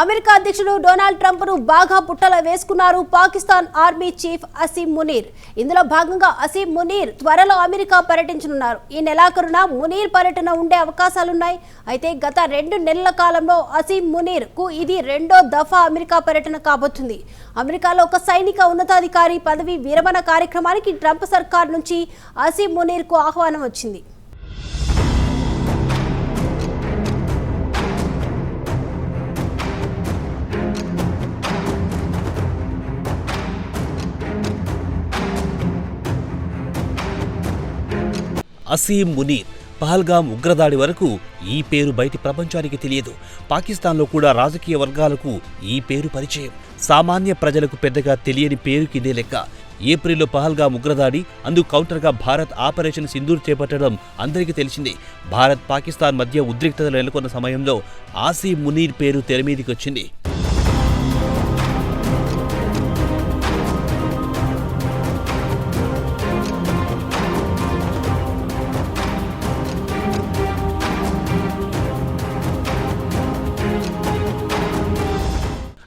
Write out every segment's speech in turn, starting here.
America అధ్యక్షుడు Donald ట్రంప్ను బాగా పుట్టల వేసుకున్నారు పాకిస్తాన్ ఆర్మీ చీఫ్ అసీం మునీర్. ఇందులో భాగంగా అసీం మునీర్ త్వరలో అమెరికా పర్యటించనున్నారు. ఈ నెలాఖరున మునీర్ పర్యటన ఉండే అవకాశాలున్నాయి. అయితే గత రెండు నెలల కాలంలో అసీం మునీర్కు ఇది రెండో దఫా అమెరికా పర్యటన కాబోతుంది. అమెరికాలో ఒక సైనిక ఉన్నతాధికారి పదవి విరమణ కార్యక్రమానికి ట్రంప్ సర్కార్ నుంచి అసీం మునీర్కు ఆహ్వానం వచ్చింది. అసీం మునీర్ పహల్గాం ఉగ్రదాడి వరకు ఈ పేరు బయటి ప్రపంచానికి తెలియదు. పాకిస్తాన్లో కూడా రాజకీయ వర్గాలకు ఈ పేరు పరిచయం. సామాన్య ప్రజలకు పెద్దగా తెలియని పేరుకిదే లెక్క. ఏప్రిల్లో పహల్గా ఉగ్రదాడి అందుకు కౌంటర్గా భారత్ ఆపరేషన్ సింధూర్ చేపట్టడం అందరికీ తెలిసిందే. భారత్ పాకిస్తాన్ మధ్య ఉద్రిక్తతలు నెలకొన్న సమయంలో ఆసీ మునీర్ పేరు తెరమీదికొచ్చింది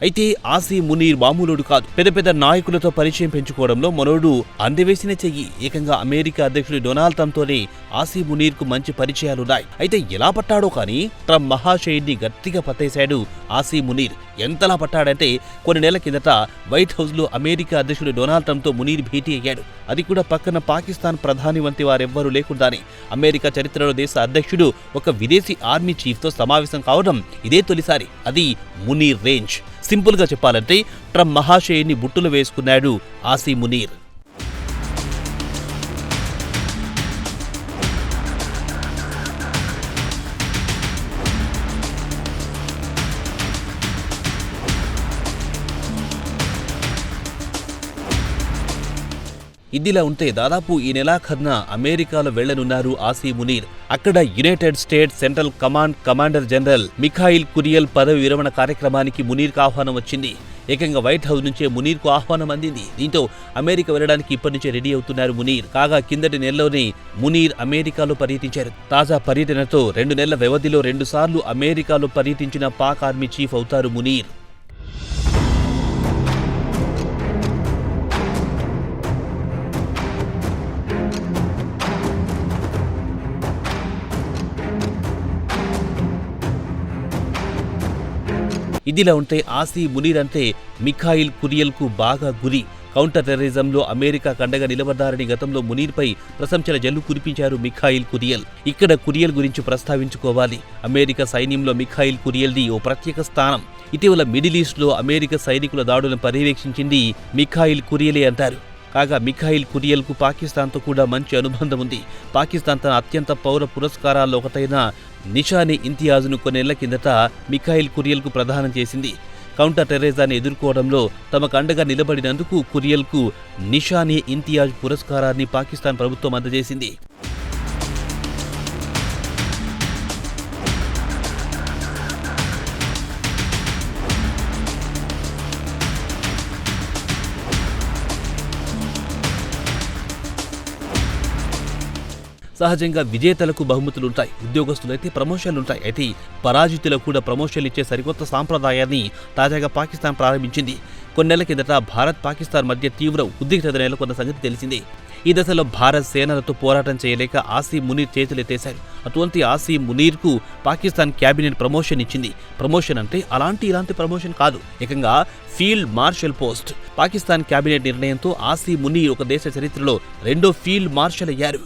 అయితే ఆసీ మునీర్ మామూలుడు కాదు. పెద్ద పెద్ద నాయకులతో పరిచయం పెంచుకోవడంలో మనోడు అందవేసిన చెయ్యి. ఏకంగా అమెరికా అధ్యక్షుడు డొనాల్డ్ ట్రంప్తోనే ఆసీ మునీర్కు మంచి పరిచయాలున్నాయి. అయితే ఎలా పట్టాడో కానీ ట్రంప్ మహాశయుడిని గట్టిగా పట్టేశాడు ఆసీ మునీర్. ఎంతలా పట్టాడంటే కొన్ని నెలల కిందట వైట్ హౌస్లో అమెరికా అధ్యక్షుడు డొనాల్డ్ ట్రంప్తో మునీర్ భేటీ అయ్యాడు. అది కూడా పక్కన పాకిస్తాన్ ప్రధాని వంటి వారెవ్వరూ లేకుండానే. అమెరికా చరిత్రలో దేశ అధ్యక్షుడు ఒక విదేశీ ఆర్మీ చీఫ్తో సమావేశం కావడం ఇదే తొలిసారి. అది మునీర్ రేంజ్. సింపుల్గా చెప్పాలంటే ట్రంప్ మహాశయుని బుట్టులు వేసుకున్నాడు ఆసీ మునీర్. ఇదిలా ఉంటే దాదాపు ఈ నెలాఖరున అమెరికాలో వెళ్ళనున్నారు ఆసీ మునీర్. అక్కడ United States Central Command commander General Michael Kurilla పదవి విరమణ కార్యక్రమానికి మునీర్కు ఆహ్వానం వచ్చింది. ఏకంగా వైట్ హౌస్ నుంచే మునీర్కు ఆహ్వానం అందింది. దీంతో అమెరికా వెళ్ళడానికి ఇప్పటి నుంచే రెడీ అవుతున్నారు మునీర్. కాగా కిందటి నెలలోనే మునీర్ అమెరికాలో పర్యటించారు. తాజా పర్యటనతో రెండు నెలల వ్యవధిలో రెండుసార్లు అమెరికాలో పర్యటించిన పాక్ ఆర్మీ చీఫ్ అవుతారు మునీర్. ఇదిలా ఉంటే ఆసీ మునీర్ అంటే మిఖాయిల్ కురియల్కు బాగా గురి. కౌంటర్ టెర్రరిజంలో అమెరికా కండగా నిలబడ్డారని గతంలో మునీర్పై ప్రశంసల జల్లు కురిపించారు మిఖాయిల్ కురియల్. ఇక్కడ కురియల్ గురించి ప్రస్తావించుకోవాలి. అమెరికా సైన్యంలో మిఖాయిల్ కురియల్ది ఓ ప్రత్యేక స్థానం. ఇటీవల మిడిల్ ఈస్ట్లో అమెరికా సైనికుల దాడులను పర్యవేక్షించింది మిఖాయిల్ కురియలే అంటారు. కాగా మిఖాయిల్ కురియల్కు పాకిస్తాన్తో కూడా మంచి అనుబంధం ఉంది. పాకిస్తాన్ తన అత్యంత పౌర పురస్కారాల్లో ఒకటైన నిషాని ఇంతియాజ్ను కొన్నేళ్ళ కిందట మిఖాయిల్ కురియల్కు ప్రదానం చేసింది. కౌంటర్ టెర్రరిజాన్ని ఎదుర్కోవడంలో తమకు అండగా నిలబడినందుకు కురియల్కు నిషాని ఇంతియాజ్ పురస్కారాన్ని పాకిస్తాన్ ప్రభుత్వం అందజేసింది. సహజంగా విజేతలకు బహుమతులుంటాయి ఉద్యోగస్తులైతే ప్రమోషన్లుంటాయి. అయితే పరాజితులకు కూడా ప్రమోషన్లు ఇచ్చే సరికొత్త సాంప్రదాయాన్ని తాజాగా పాకిస్తాన్ ప్రారంభించింది. కొన్నేళ్ళ కిందట భారత్ పాకిస్తాన్ మధ్య తీవ్ర ఉద్రిక్తత నెలకొన్న సంగతి తెలిసిందే. ఈ దశలో భారత్ సేనలతో పోరాటం చేయలేక ఆసీ మునీర్ చేతులెత్తేశారు. అటువంటి ఆసీ మునీర్కు పాకిస్తాన్ క్యాబినెట్ ప్రమోషన్ ఇచ్చింది. ప్రమోషన్ అంటే అలాంటి ఇలాంటి ప్రమోషన్ కాదు. ఏకంగా field marshal post. Pakistan cabinet నిర్ణయంతో ఆసీ మునీర్ ఒక దేశ చరిత్రలో రెండో ఫీల్డ్ మార్షల్ అయ్యారు.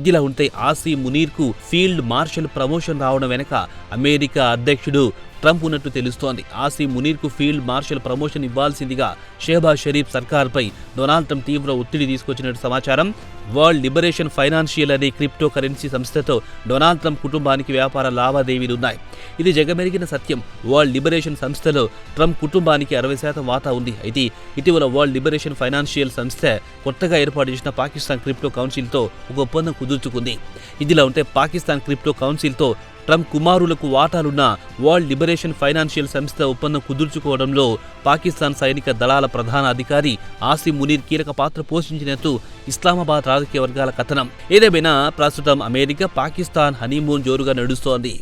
ఇదిలా ఉంటే ఆసీ మునీర్కు ఫీల్డ్ మార్షల్ ప్రమోషన్ రావడం వెనక అమెరికా అధ్యక్షుడు ట్రంప్ ఉన్నట్టు తెలుస్తోంది. ఆసీ మునీర్కు ఫీల్డ్ మార్షల్ ప్రమోషన్ ఇవ్వాల్సిందిగా షెహబాజ్ షరీఫ్ సర్కార్పై డొనాల్డ్ ట్రంప్ తీవ్ర ఒత్తిడి తీసుకొచ్చినట్టు సమాచారం. వరల్డ్ లిబరేషన్ ఫైనాన్షియల్ అనే క్రిప్టో కరెన్సీ సంస్థతో డొనాల్డ్ ట్రంప్ కుటుంబానికి వ్యాపార లావాదేవీలున్నాయి ఇది జగమెరిగిన సత్యం. వరల్డ్ లిబరేషన్ సంస్థలో ట్రంప్ కుటుంబానికి అరవై శాతం వాటా ఉంది. అయితే ఇటీవల వరల్డ్ లిబరేషన్ ఫైనాన్షియల్ సంస్థ కొత్తగా ఏర్పాటు చేసిన పాకిస్తాన్ క్రిప్టో కౌన్సిల్తో ఒక ఒప్పందం కుదుర్చుకుంది. ఇదిలా ఉంటే పాకిస్తాన్ క్రిప్టో కౌన్సిల్తో ట్రంప్ కుమారులకు వాటాలున్న వరల్డ్ లిబరేషన్ ఫైనాన్షియల్ సంస్థ ఒప్పందం కుదుర్చుకోవడంలో పాకిస్తాన్ సైనిక దళాల ప్రధాన అధికారి ఆసిమ్ మునీర్ కీలక పాత్ర పోషించినట్టు ఇస్లామాబాద్ రాజకీయ వర్గాల కథనం. ఏదేమైనా ప్రస్తుతం అమెరికా పాకిస్తాన్ హనీమూన్ జోరుగా నడుస్తోంది.